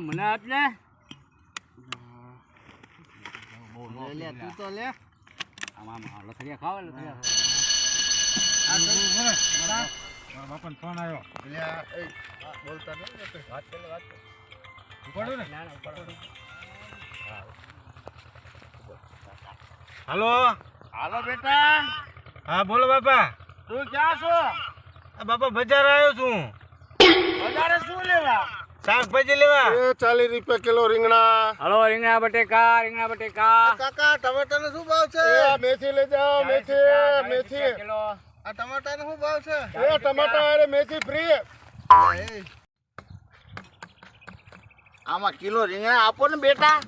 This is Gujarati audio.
મને આપ. લા. લે લે તું તો લે આમાં લથડિયા ખાવ, લથડિયા ખાવ. ફોન આવ્યો લે એ આ બોલતા નહીં વાત કરી વાત કર. ને ના, ના, ઉપાડો. હાલો હાલો બેટા. હા બોલો બાપા. તું ક્યાં છો? આ બાપા બજાર આવ્યો છું. બજારે શું લેવા? શાકભાજી લેવા. એ ચાલીસ રૂપિયા કિલો રીંગણા. હાલો રીંગણા બટેકા રીંગણા બટેકા. કાકા ટમાટાનો શું ભાવ છે? મેથી લઈ જાઓ મેથી કિલો. આ ટમાટાનો શું ભાવ છે? એ ટમાટા અરે મેથી ફ્રી આમાં કિલો રીંગણા આપો ને બેટા.